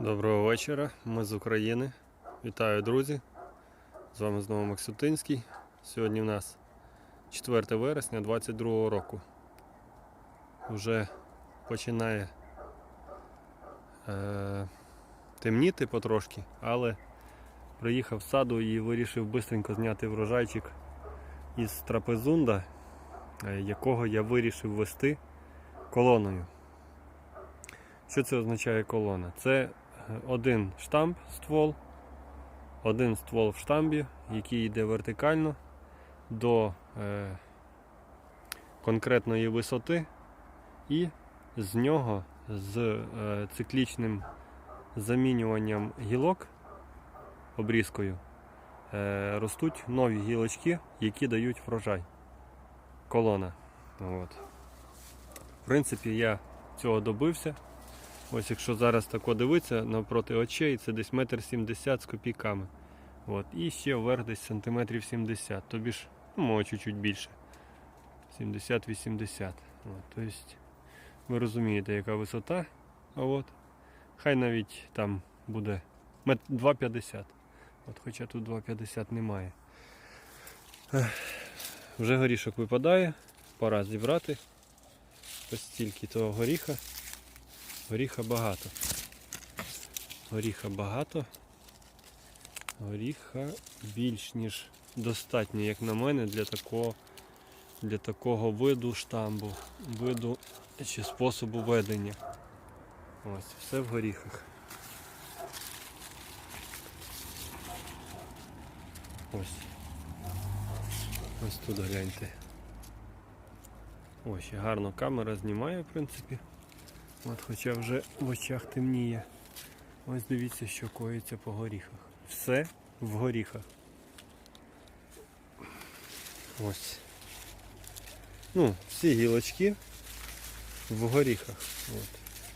Доброго вечора, ми з України. Вітаю, друзі! З вами знову Максютинський. Сьогодні в нас 4 вересня 22 року. Вже починає е, темніти потрошки, але приїхав з саду і вирішив бистренько зняти врожайчик із трапезунда, е, якого я вирішив вести колоною. Що це означає колона? Це один штамп ствол, один ствол в штамбі, який йде вертикально до е, конкретної висоти, і з нього з е, циклічним замінюванням гілок обрізкою е, ростуть нові гілочки, які дають врожай. Колона. От. В принципі, я цього добився. Ось якщо зараз тако дивитися навпроти очей, це десь метр сімдесят з копійками. От. І ще вверх десь сантиметрів 70. Тобі ж, ну, може чуть-чуть більше. 70-80. От. Тобто, ви розумієте, яка висота. А от. Хай навіть там буде 2,50. От, хоча тут 2,50 немає. Вже горішок випадає, пора зібрати. Ось стільки того горіха. Горіха багато. Горіха багато. Горіха більш ніж достатньо, як на мене, для такого, для такого виду штамбу, виду чи способу ведення. Ось, все в горіхах. Ось. Ось тут гляньте. Ось, гарно камера знімає, в принципі. От хоча вже в очах темніє. Ось дивіться, що коїться по горіхах. Все в горіхах. Ось. Ну, всі гілочки в горіхах. От.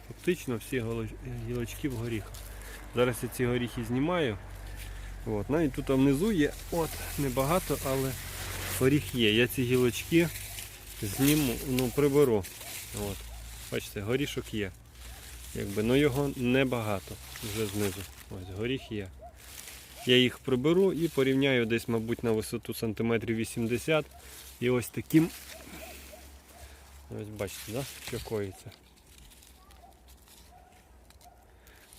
Фактично всі гілочки в горіхах. Зараз я ці горіхи знімаю. От. Навіть тут внизу є, от, небагато, але горіх є. Я ці гілочки зніму, ну, приберу. От. Бачите, горішок є. Якби, ну його небагато вже знизу. Ось горіх є. Я їх приберу і порівняю десь, мабуть, на висоту сантиметрів 80. І ось таким. Ось бачите, да? що коїться.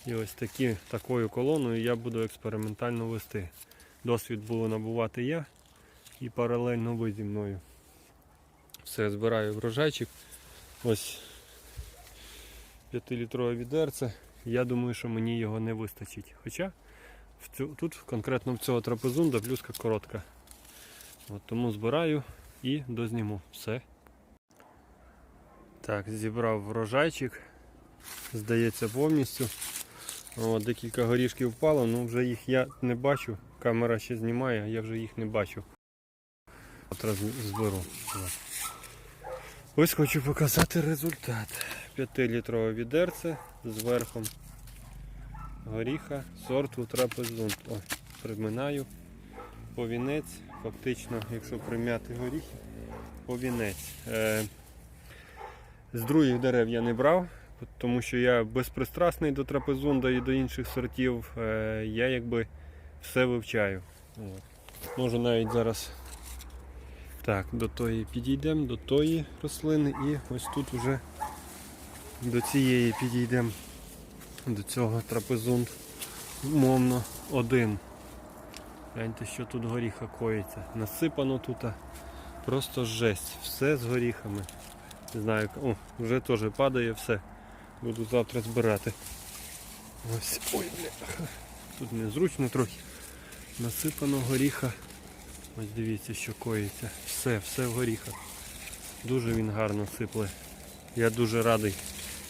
І ось такі, такою колоною я буду експериментально вести. Досвід буду набувати я і паралельно ви зі мною. Все, збираю врожайчик. Ось 5-літрове відерце. Я думаю, що мені його не вистачить. Хоча в цю, тут конкретно в цього трапезунда плюска коротка. От тому збираю і дозніму все. Так, зібрав врожайчик. Здається повністю. О, декілька горішків впало, ну вже їх я не бачу. Камера ще знімає, я вже їх не бачу. От зберу. Ось хочу показати результат. 5-літрове відерце з верхом горіха сорту трапезунт. О, приминаю. Повінець, фактично, якщо прим'яти горіхи, повінець. Е, з других дерев я не брав, тому що я безпристрасний до трапезунда і до інших сортів. Е, я якби все вивчаю. От. Можу навіть зараз так, до тої підійдемо, до тої рослини і ось тут уже до цієї підійдемо, до цього трапезунт, умовно, один. Гляньте, що тут горіха коїться. Насипано тут просто жесть. Все з горіхами. Не знаю, о, вже теж падає все. Буду завтра збирати. Ось, ой, бля. Тут незручно трохи. Насипано горіха. Ось дивіться, що коїться. Все, все в горіхах. Дуже він гарно сипле. Я дуже радий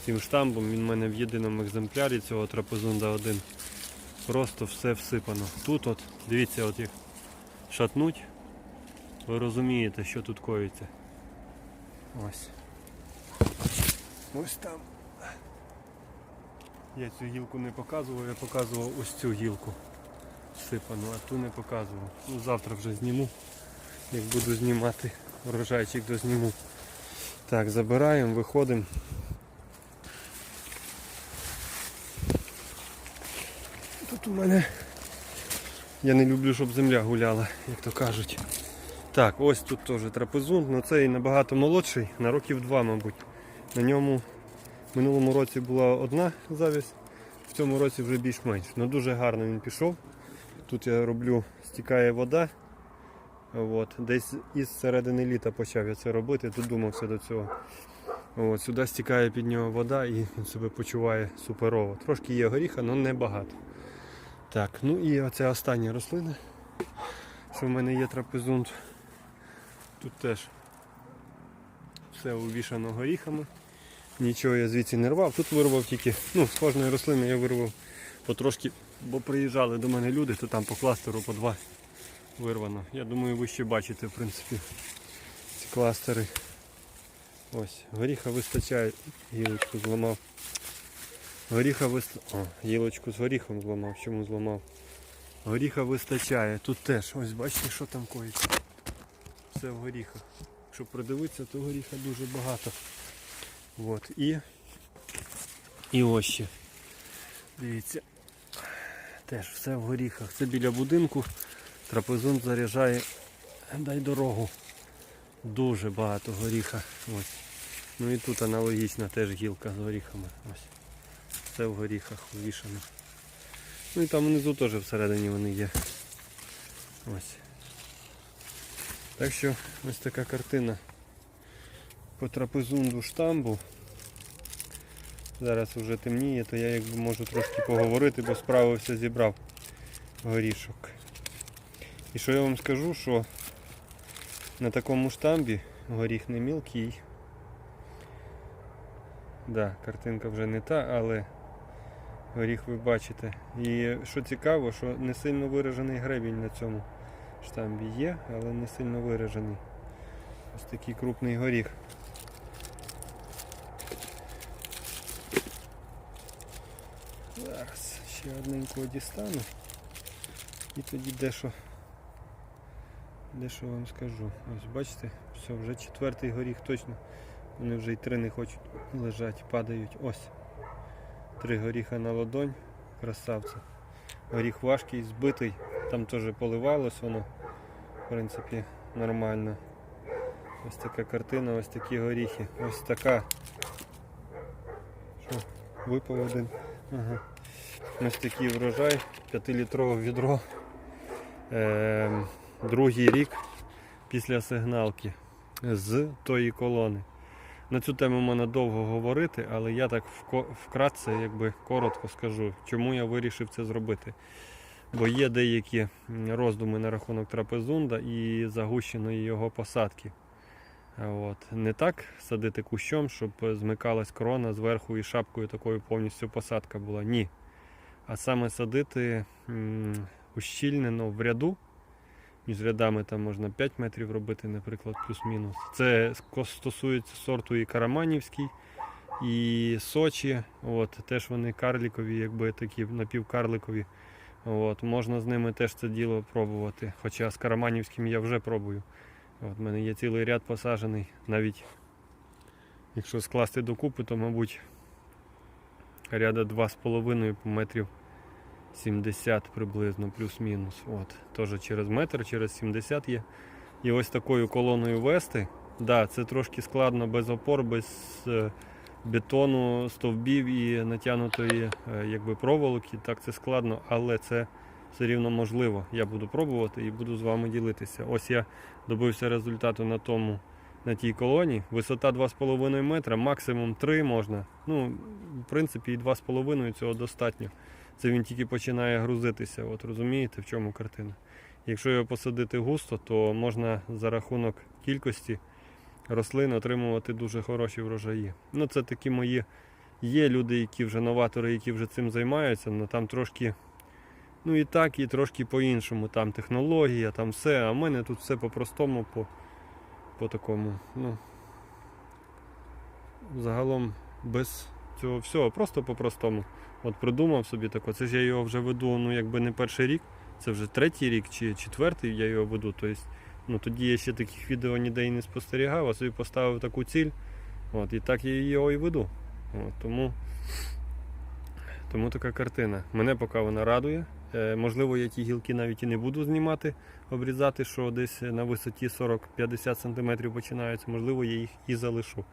цим штамбом. Він в мене в єдиному екземплярі цього трапезунда один. Просто все всипано. Тут от, дивіться, от як шатнуть. Ви розумієте, що тут коїться. Ось. Ось там. Я цю гілку не показував, я показував ось цю гілку всипану, а ту не показував. Ну, завтра вже зніму. Як буду знімати врожайчик, то зніму. Так, забираємо, виходимо. Тут у мене. Я не люблю, щоб земля гуляла, як то кажуть. Так, ось тут теж трапезунт, але цей набагато молодший, на років два, мабуть. На ньому в минулому році була одна завість, в цьому році вже більш-менш. Ну дуже гарно він пішов. Тут я роблю, стікає вода. От, десь із середини літа почав я це робити, додумався до цього. От, сюди стікає під нього вода і він себе почуває суперово. Трошки є горіха, але не багато. Так, ну і оця остання рослина, що в мене є трапезунт. Тут теж все увішано горіхами. Нічого я звідси не рвав. Тут вирвав тільки, ну, з кожної рослини я вирвав потрошки, бо приїжджали до мене люди, то там по кластеру по два вирвано. Я думаю, ви ще бачите, в принципі, ці кластери. Ось, горіха вистачає, гілочку зламав. Горіха вистачає. Гілочку з горіхом зламав. Чому зламав? Горіха вистачає. Тут теж, ось бачите, що там коїться. Все в горіхах. Якщо придивитися, то горіха дуже багато. От. І, і ось ще. Дивіться. Теж все в горіхах. Це біля будинку. Трапезунт заряджає. Дай дорогу. Дуже багато горіха. Ось. Ну і тут аналогічна теж гілка з горіхами. Ось. Все в горіхах увішано. Ну і там внизу теж всередині вони є. Ось. Так що ось така картина по трапезунду штамбу. Зараз вже темніє, то я якби можу трошки поговорити, бо справився, зібрав горішок. І що я вам скажу, що на такому штамбі горіх не мілкий. Да, картинка вже не та, але горіх ви бачите. І що цікаво, що не сильно виражений гребінь на цьому штамбі є, але не сильно виражений. Ось такий крупний горіх. Зараз ще одненького дістану і тоді дещо, дещо вам скажу. Ось бачите, все, вже четвертий горіх точно. Вони вже й три не хочуть лежать, падають. Ось. Три горіха на ладонь. Красавці. Горіх важкий, збитий. Там теж поливалось воно. В принципі, нормально. Ось така картина, ось такі горіхи. Ось така. Що, випав один. Ага. Ось такий врожай, 5-літрове відро. Е, другий рік після сигналки з тої колони. На цю тему можна довго говорити, але я так вкратце, якби коротко скажу, чому я вирішив це зробити. Бо є деякі роздуми на рахунок трапезунда і загущеної його посадки. От. Не так садити кущом, щоб змикалась крона зверху і шапкою такою повністю посадка була. Ні. А саме садити ущільнено в ряду. Між рядами там можна 5 метрів робити, наприклад, плюс-мінус. Це стосується сорту і Караманівський, і Сочі. От, теж вони карлікові, якби такі напівкарликові. От, можна з ними теж це діло пробувати. Хоча з Караманівським я вже пробую. От, в мене є цілий ряд посаджений. Навіть якщо скласти докупи, то, мабуть, ряда 2,5 по метрів 70 приблизно, плюс-мінус. От, Теж через метр, через 70 є. І ось такою колоною вести. Да, це трошки складно без опор, без е, бетону, стовбів і натягнутої е, якби, проволоки. Так це складно, але це все рівно можливо. Я буду пробувати і буду з вами ділитися. Ось я добився результату на тому. На тій колоні висота 2,5 метра, максимум 3 можна. Ну, в принципі, і 2,5 цього достатньо. Це він тільки починає грузитися. От розумієте, в чому картина. Якщо його посадити густо, то можна за рахунок кількості рослин отримувати дуже хороші врожаї. Ну, це такі мої. Є люди, які вже новатори, які вже цим займаються, але там трошки. Ну і так, і трошки по-іншому. Там технологія, там все. А в мене тут все по-простому, по, по такому. Ну, загалом без цього всього, просто по-простому. От придумав собі тако. Це ж я його вже веду, ну якби не перший рік, це вже третій рік чи четвертий я його веду. Тобто, ну тоді я ще таких відео ніде і не спостерігав, а собі поставив таку ціль. От, і так я його і веду. От, тому Тому така картина. Мене поки вона радує. Е, Можливо, я ті гілки навіть і не буду знімати, обрізати, що десь на висоті 40-50 см починаються. Можливо, я їх і залишу.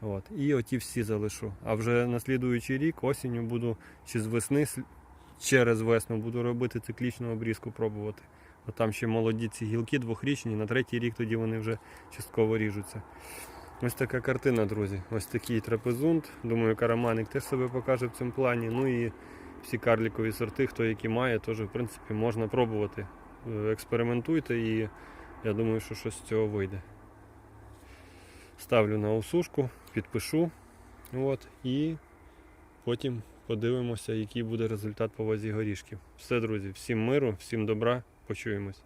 От. І оті всі залишу. А вже на слідуючий рік осінню буду чи з весни через весну буду робити циклічну обрізку, пробувати. Бо там ще молоді ці гілки двохрічні, на третій рік тоді вони вже частково ріжуться. Ось така картина, друзі. Ось такий трапезунт. Думаю, караманик теж себе покаже в цьому плані. Ну і всі карлікові сорти, хто які має, теж в принципі можна пробувати. Е, Експериментуйте і я думаю, що щось з цього вийде. Ставлю на осушку, підпишу. От, і потім подивимося, який буде результат по вазі горішків. Все, друзі, всім миру, всім добра, почуємось.